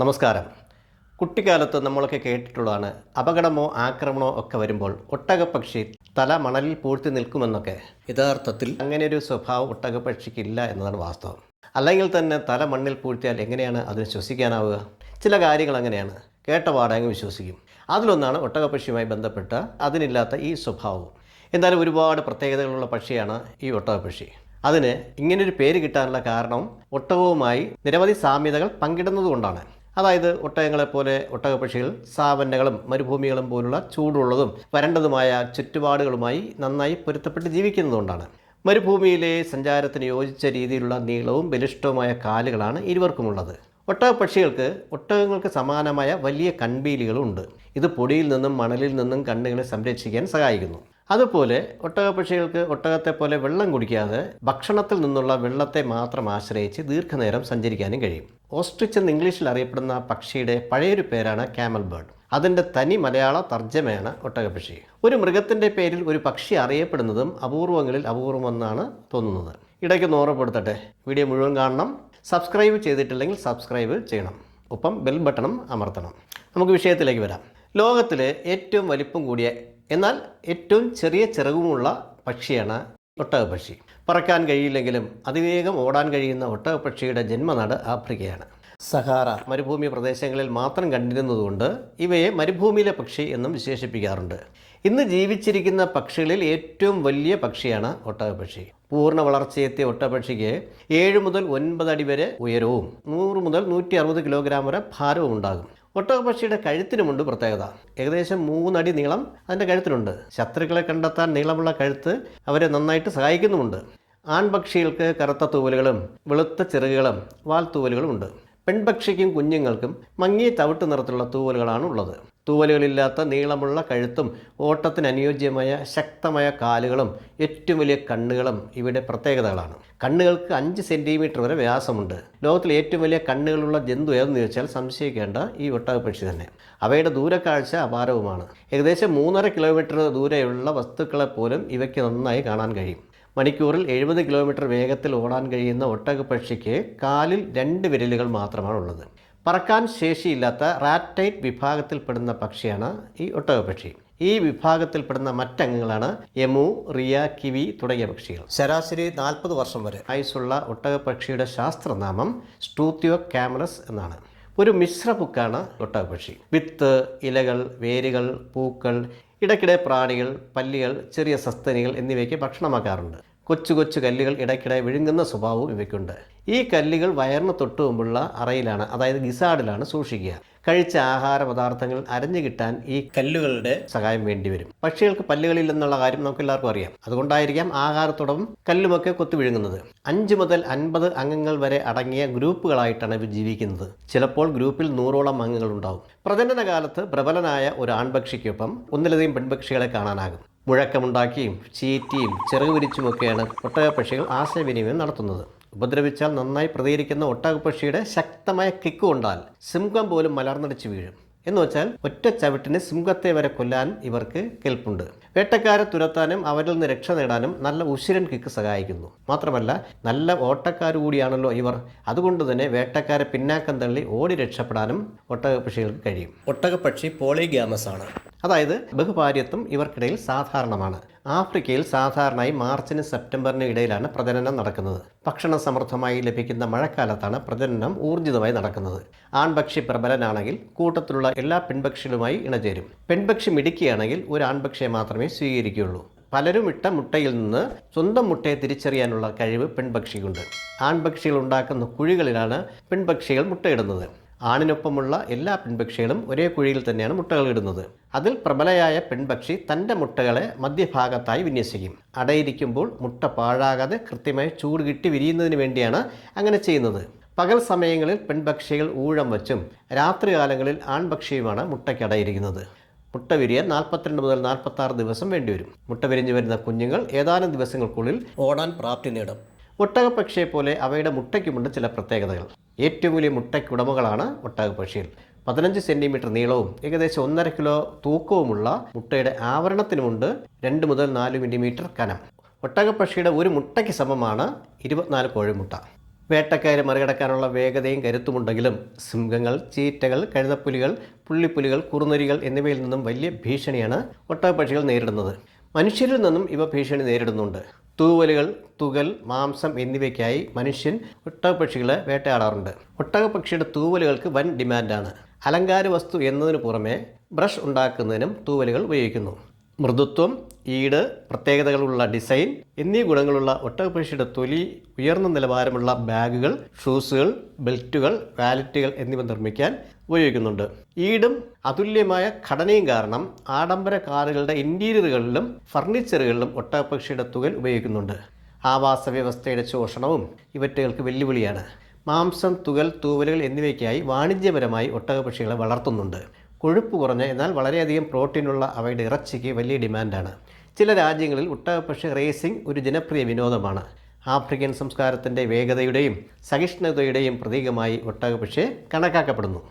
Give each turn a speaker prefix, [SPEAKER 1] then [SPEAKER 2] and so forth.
[SPEAKER 1] നമസ്കാരം. കുട്ടിക്കാലത്ത് നമ്മളൊക്കെ കേട്ടിട്ടുള്ളതാണ് അപകടമോ ആക്രമണമോ ഒക്കെ വരുമ്പോൾ ഒട്ടകപ്പക്ഷി തല മണലിൽ പൂഴ്ത്തി നിൽക്കുമെന്നൊക്കെ. യഥാർത്ഥത്തിൽ അങ്ങനെ ഒരു സ്വഭാവം ഒട്ടകപ്പക്ഷിക്കില്ല എന്നതാണ് വാസ്തവം. അല്ലെങ്കിൽ തന്നെ തല മണ്ണിൽ പൂഴ്ത്തിയാൽ എങ്ങനെയാണ് അതിന് ശ്വസിക്കാനാവുക? ചില കാര്യങ്ങൾ അങ്ങനെയാണ്. കേട്ട പാടങ്ങ് വിശ്വസിക്കും. അതിലൊന്നാണ് ഒട്ടകപ്പക്ഷിയുമായി ബന്ധപ്പെട്ട അതിനില്ലാത്ത ഈ സ്വഭാവം എന്തായാലും ഒരുപാട് പ്രത്യേകതകളുള്ള പക്ഷിയാണ് ഈ ഒട്ടകപ്പക്ഷി. അതിന് ഇങ്ങനൊരു പേര് കിട്ടാനുള്ള കാരണം ഒട്ടകവുമായി നിരവധി സാമ്യതകൾ പങ്കിടുന്നതുകൊണ്ടാണ്. അതായത് ഒട്ടകങ്ങളെപ്പോലെ ഒട്ടകപ്പക്ഷികൾ സാവന്നകളും മരുഭൂമികളും പോലുള്ള ചൂടുള്ളതും വരണ്ടതുമായ ചുറ്റുപാടുകളുമായി നന്നായി പൊരുത്തപ്പെട്ട് ജീവിക്കുന്നതുകൊണ്ടാണ്. മരുഭൂമിയിലെ സഞ്ചാരത്തിന് യോജിച്ച രീതിയിലുള്ള നീളവും ബലിഷ്ടവുമായ കാലുകളാണ് ഇരുവർക്കുമുള്ളത്. ഒട്ടകപ്പക്ഷികൾക്ക് ഒട്ടകങ്ങൾക്ക് സമാനമായ വലിയ കൺപീലികളുണ്ട്. ഇത് പൊടിയിൽ നിന്നും മണലിൽ നിന്നും കണ്ണുകളെ സംരക്ഷിക്കാൻ സഹായിക്കുന്നു. അതുപോലെ ഒട്ടകപ്പക്ഷികൾക്ക് ഒട്ടകത്തെ പോലെ വെള്ളം കുടിക്കാതെ ഭക്ഷണത്തിൽ നിന്നുള്ള വെള്ളത്തെ മാത്രം ആശ്രയിച്ച് ദീർഘനേരം സഞ്ചരിക്കാനും കഴിയും. ഓസ്ട്രിച്ച് എന്ന് ഇംഗ്ലീഷിൽ അറിയപ്പെടുന്ന പക്ഷിയുടെ പഴയൊരു പേരാണ് ക്യാമൽ ബേർഡ്. അതിന്റെ തനി മലയാള തർജമയാണ് ഒട്ടകപക്ഷി ഒരു മൃഗത്തിന്റെ പേരിൽ ഒരു പക്ഷി അറിയപ്പെടുന്നതും അപൂർവങ്ങളിൽ അപൂർവമെന്നാണ് തോന്നുന്നത്. ഇടയ്ക്ക് ഓർമ്മപ്പെടുത്തട്ടെ. വീഡിയോ മുഴുവൻ കാണണം. സബ്സ്ക്രൈബ് ചെയ്തിട്ടില്ലെങ്കിൽ സബ്സ്ക്രൈബ് ചെയ്യണം. ഒപ്പം ബെൽ ബട്ടണും അമർത്തണം. നമുക്ക് വിഷയത്തിലേക്ക് വരാം. ലോകത്തിലെ ഏറ്റവും വലിപ്പം കൂടിയ എന്നാൽ ഏറ്റവും ചെറിയ ചിറകുമുള്ള പക്ഷിയാണ് ഒട്ടകപ്പക്ഷി പറക്കാൻ കഴിയില്ലെങ്കിലും അതിവേഗം ഓടാൻ കഴിയുന്ന ഒട്ടകപക്ഷിയുടെ ജന്മനാട് ആഫ്രിക്കയാണ്. സഹാറ മരുഭൂമി പ്രദേശങ്ങളിൽ മാത്രം കണ്ടിരുന്നതുകൊണ്ട് ഇവയെ മരുഭൂമിയിലെ പക്ഷി എന്നും വിശേഷിപ്പിക്കാറുണ്ട്. ഇന്ന് ജീവിച്ചിരിക്കുന്ന പക്ഷികളിൽ ഏറ്റവും വലിയ പക്ഷിയാണ് ഒട്ടകപക്ഷി പൂർണ വളർച്ചയെത്തിയ ഒട്ടകപ്പക്ഷിക്ക് ഏഴ് മുതൽ ഒൻപത് അടി വരെ ഉയരവും നൂറ് മുതൽ നൂറ്റി അറുപത് കിലോഗ്രാം വരെ ഭാരവും ഉണ്ടാകും. ഒട്ടകപ്പക്ഷിയുടെ കഴുത്തിനുമുണ്ട് പ്രത്യേകത. ഏകദേശം മൂന്നടി നീളം അതിന്റെ കഴുത്തിനുണ്ട്. ശത്രുക്കളെ കണ്ടെത്താൻ നീളമുള്ള കഴുത്ത് അവരെ നന്നായിട്ട് സഹായിക്കുന്നുമുണ്ട്. ആൺപക്ഷികൾക്ക് കറുത്ത തൂവലുകളും വെളുത്ത ചിറകുകളും വാൽ തൂവലുകളും ഉണ്ട്. പെൺപക്ഷിക്കും കുഞ്ഞുങ്ങൾക്കും മങ്ങിയ തവിട്ട് നിറത്തിലുള്ള തൂവലുകളാണ് ഉള്ളത്. തൂവലുകളില്ലാത്ത നീളമുള്ള കഴുത്തും ഓട്ടത്തിന് അനുയോജ്യമായ ശക്തമായ കാലുകളും ഏറ്റവും വലിയ കണ്ണുകളും ഇവയുടെ പ്രത്യേകതകളാണ്. കണ്ണുകൾക്ക് അഞ്ച് സെന്റിമീറ്റർ വരെ വ്യാസമുണ്ട്. ലോകത്തിലെ ഏറ്റവും വലിയ കണ്ണുകളുള്ള ജന്തു ഏതെന്ന് ചോദിച്ചാൽ സംശയിക്കേണ്ട ഈ ഒട്ടക പക്ഷി തന്നെ. അവയുടെ ദൂരക്കാഴ്ച അപാരവുമാണ്. ഏകദേശം മൂന്നര കിലോമീറ്റർ ദൂരെയുള്ള വസ്തുക്കളെ പോലും ഇവയ്ക്ക് നന്നായി കാണാൻ കഴിയും. മണിക്കൂറിൽ എഴുപത് കിലോമീറ്റർ വേഗത്തിൽ ഓടാൻ കഴിയുന്ന ഒട്ടകപ്പക്ഷിക്ക് കാലിൽ രണ്ട് വിരലുകൾ മാത്രമാണുള്ളത്. പറക്കാൻ ശേഷിയില്ലാത്ത റാറ്റൈറ്റ് വിഭാഗത്തിൽപ്പെടുന്ന പക്ഷിയാണ് ഈ ഒട്ടകപ്പക്ഷി. ഈ വിഭാഗത്തിൽപ്പെടുന്ന മറ്റംഗങ്ങളാണ് യമു റിയ കിവി തുടങ്ങിയ പക്ഷികൾ. ശരാശരി നാൽപ്പത് വർഷം വരെ ആയുസുള്ള ഒട്ടകപ്പക്ഷിയുടെ ശാസ്ത്രനാമം സ്ട്രൂത്തിയോ ക്യാമറസ് എന്നാണ്. ഒരു മിശ്രപുക്കാണ് ഒട്ടകപ്പക്ഷി. വിത്ത് ഇലകൾ വേരുകൾ പൂക്കൾ ഇടയ്ക്കിടെ പ്രാണികൾ പല്ലികൾ ചെറിയ സസ്തനികൾ എന്നിവയ്ക്ക് ഭക്ഷണമാക്കാറുണ്ട്. കൊച്ചു കൊച്ചു കല്ലുകൾ ഇടയ്ക്കിടെ വിഴുങ്ങുന്ന സ്വഭാവവും ഇവയ്ക്കുണ്ട്. ഈ കല്ലുകൾ വയറിന് തൊട്ടു മുമ്പുള്ള അറയിലാണ് അതായത് ഗിസാഡിലാണ് സൂക്ഷിക്കുക. കഴിച്ച ആഹാര പദാർത്ഥങ്ങൾ അരഞ്ഞു കിട്ടാൻ ഈ കല്ലുകളുടെ സഹായം വേണ്ടിവരും പക്ഷികൾക്ക് പല്ലുകളിൽ പല്ലുകളില്ലെന്നുള്ള കാര്യം നമുക്ക് എല്ലാവർക്കും അറിയാം. അതുകൊണ്ടായിരിക്കാം ആഹാരത്തോടൊപ്പം കല്ലുമൊക്കെ കൊത്തി വിഴുങ്ങുന്നത്. അഞ്ച് മുതൽ അൻപത് അംഗങ്ങൾ വരെ അടങ്ങിയ ഗ്രൂപ്പുകളായിട്ടാണ് ഇവർ ജീവിക്കുന്നത്. ചിലപ്പോൾ ഗ്രൂപ്പിൽ നൂറോളം അംഗങ്ങൾ ഉണ്ടാവും പ്രജനന കാലത്ത് പ്രബലനായ ഒരു ആൺപക്ഷിക്കൊപ്പം ഒന്നിലധികം പെൺപക്ഷികളെ കാണാനാകും. മുഴക്കമുണ്ടാക്കിയും ചീറ്റിയും ചിറക് വിരിച്ചുമൊക്കെയാണ് ഒട്ടകപ്പക്ഷികൾ ആശയവിനിമയം നടത്തുന്നത്. ഉപദ്രവിച്ചാൽ നന്നായി പ്രതികരിക്കുന്ന ഒട്ടകപ്പക്ഷിയുടെ ശക്തമായ കിക്ക് കൊണ്ടാൽ സിംഹം പോലും മലർന്നടിച്ച് വീഴും. എന്ന് വെച്ചാൽ ഒറ്റ ചവിട്ടിന് സിംഹത്തെ വരെ കൊല്ലാൻ ഇവർക്ക് കെൽപ്പുണ്ട്. വേട്ടക്കാരെ തുരത്താനും അവരിൽ നിന്ന് രക്ഷ നേടാനും നല്ല ഉശിരൻ കിക്ക് സഹായിക്കുന്നു. മാത്രമല്ല നല്ല ഓട്ടക്കാർ കൂടിയാണല്ലോ ഇവർ. അതുകൊണ്ട് തന്നെ വേട്ടക്കാരെ പിന്നാക്കം തള്ളി ഓടി രക്ഷപ്പെടാനും ഒട്ടകപ്പക്ഷികൾക്ക് കഴിയും. ഒട്ടകപ്പക്ഷി പോളിഗ്യാമസ് ആണ്. അതായത് ബഹുഭാര്യത്വം ഇവർക്കിടയിൽ സാധാരണമാണ്. ആഫ്രിക്കയിൽ സാധാരണയായി മാർച്ചിന് സെപ്റ്റംബറിന് ഇടയിലാണ് പ്രജനനം നടക്കുന്നത്. ഭക്ഷണ സമൃദ്ധമായി ലഭിക്കുന്ന മഴക്കാലത്താണ് പ്രജനനം ഊർജിതമായി നടക്കുന്നത്. ആൺപക്ഷി പ്രബലനാണെങ്കിൽ കൂട്ടത്തിലുള്ള എല്ലാ പെൺപക്ഷികളുമായി ഇണചേരും. പെൺപക്ഷി മിടുക്കിയാണെങ്കിൽ ഒരു ആൺപക്ഷിയെ മാത്രമേ സ്വീകരിക്കുകയുള്ളൂ. പലരും ഇട്ട മുട്ടയിൽ നിന്ന് സ്വന്തം മുട്ടയെ തിരിച്ചറിയാനുള്ള കഴിവ് പെൺപക്ഷിക്കുണ്ട്. ആൺപക്ഷികൾ ഉണ്ടാക്കുന്ന കുഴികളിലാണ് പെൺപക്ഷികൾ മുട്ടയിടുന്നത്. ആണിനൊപ്പമുള്ള എല്ലാ പെൺപക്ഷികളും ഒരേ കുഴിയിൽ തന്നെയാണ് മുട്ടകൾ ഇടുന്നത്. അതിൽ പ്രബലയായ പെൺപക്ഷി തന്റെ മുട്ടകളെ മധ്യഭാഗത്തായി വിന്യസിക്കും. അടയിരിക്കുമ്പോൾ മുട്ട പാഴാകാതെ കൃത്യമായി ചൂട് കിട്ടി വിരിയുന്നതിന് വേണ്ടിയാണ് അങ്ങനെ ചെയ്യുന്നത്. പകൽ സമയങ്ങളിൽ പെൺപക്ഷികൾ ഊഴം വച്ചും രാത്രികാലങ്ങളിൽ ആൺപക്ഷിയുമാണ് മുട്ടയ്ക്ക് അടയിരിക്കുന്നത്. മുട്ട വിരിയാൻ നാൽപ്പത്തിരണ്ട് മുതൽ നാൽപ്പത്തി ദിവസം വേണ്ടിവരും. മുട്ട വിരിഞ്ഞു വരുന്ന കുഞ്ഞുങ്ങൾ ഏതാനും ദിവസങ്ങൾക്കുള്ളിൽ ഓടാൻ പ്രാപ്തി നേടും. ഒട്ടകപ്പക്ഷിയെ പോലെ അവയുടെ മുട്ടയ്ക്കുമുണ്ട് ചില പ്രത്യേകതകൾ. ഏറ്റവും വലിയ മുട്ടയ്ക്കുടമകളാണ് ഒട്ടകപ്പക്ഷികൾ. പതിനഞ്ച് സെന്റിമീറ്റർ നീളവും ഏകദേശം ഒന്നര കിലോ തൂക്കവുമുള്ള മുട്ടയുടെ ആവരണത്തിനുമുണ്ട് രണ്ട് മുതൽ നാല് മില്ലിമീറ്റർ കനം. ഒട്ടകപ്പക്ഷിയുടെ ഒരു മുട്ടയ്ക്ക് സമമാണ് ഇരുപത്തിനാല് കോഴിമുട്ട. വേട്ടക്കാരെ മറികടക്കാനുള്ള വേഗതയും കരുത്തുമുണ്ടെങ്കിലും സിംഹങ്ങൾ ചീറ്റകൾ കഴുതപ്പുലികൾ പുള്ളിപ്പുലികൾ കുറുനരികൾ എന്നിവയിൽ നിന്നും വലിയ ഭീഷണിയാണ് ഒട്ടകപ്പക്ഷികൾ നേരിടുന്നത്. മനുഷ്യരിൽ നിന്നും ഇവ ഭീഷണി നേരിടുന്നുണ്ട്. തൂവലുകൾ തുകൽ മാംസം എന്നിവയ്ക്കായി മനുഷ്യൻ ഒട്ടകപ്പക്ഷികളെ വേട്ടയാടാറുണ്ട്. ഒട്ടകപ്പക്ഷിയുടെ തൂവലുകൾക്ക് വൻ ഡിമാൻഡാണ്. അലങ്കാര വസ്തു എന്നതിനു പുറമെ ബ്രഷ് ഉണ്ടാക്കുന്നതിനും തൂവലുകൾ ഉപയോഗിക്കുന്നു. മൃദുത്വം ഈട് പ്രത്യേകതകളുള്ള ഡിസൈൻ എന്നീ ഗുണങ്ങളുള്ള ഒട്ടകപ്പക്ഷിയുടെ തൊലി ഉയർന്ന നിലവാരമുള്ള ബാഗുകൾ ഷൂസുകൾ ബെൽറ്റുകൾ വാലറ്റുകൾ എന്നിവ നിർമ്മിക്കാൻ ഉപയോഗിക്കുന്നുണ്ട്. ഈടും അതുല്യമായ ഘടനയും കാരണം ആഡംബര കാറുകളുടെ ഇന്റീരിയറുകളിലും ഫർണിച്ചറുകളിലും ഒട്ടകപക്ഷിയുടെ തുകൽ ഉപയോഗിക്കുന്നുണ്ട്. ആവാസ വ്യവസ്ഥയുടെ ചൂഷണവും ഇവറ്റകൾക്ക് വെല്ലുവിളിയാണ്. മാംസം തുകൽ തൂവലുകൾ എന്നിവയ്ക്കായി വാണിജ്യപരമായി ഒട്ടകപ്പക്ഷികളെ വളർത്തുന്നുണ്ട്. കൊഴുപ്പ് കുറഞ്ഞ എന്നാൽ വളരെയധികം പ്രോട്ടീനുള്ള അവയുടെ ഇറച്ചിക്ക് വലിയ ഡിമാൻഡാണ്. ചില രാജ്യങ്ങളിൽ ഒട്ടകപ്പക്ഷി റേസിംഗ് ഒരു ജനപ്രിയ വിനോദമാണ്. ആഫ്രിക്കൻ സംസ്കാരത്തിന്റെ വേഗതയുടെയും സഹിഷ്ണുതയുടെയും പ്രതീകമായി ഒട്ടകപ്പക്ഷി കണക്കാക്കപ്പെടുന്നു.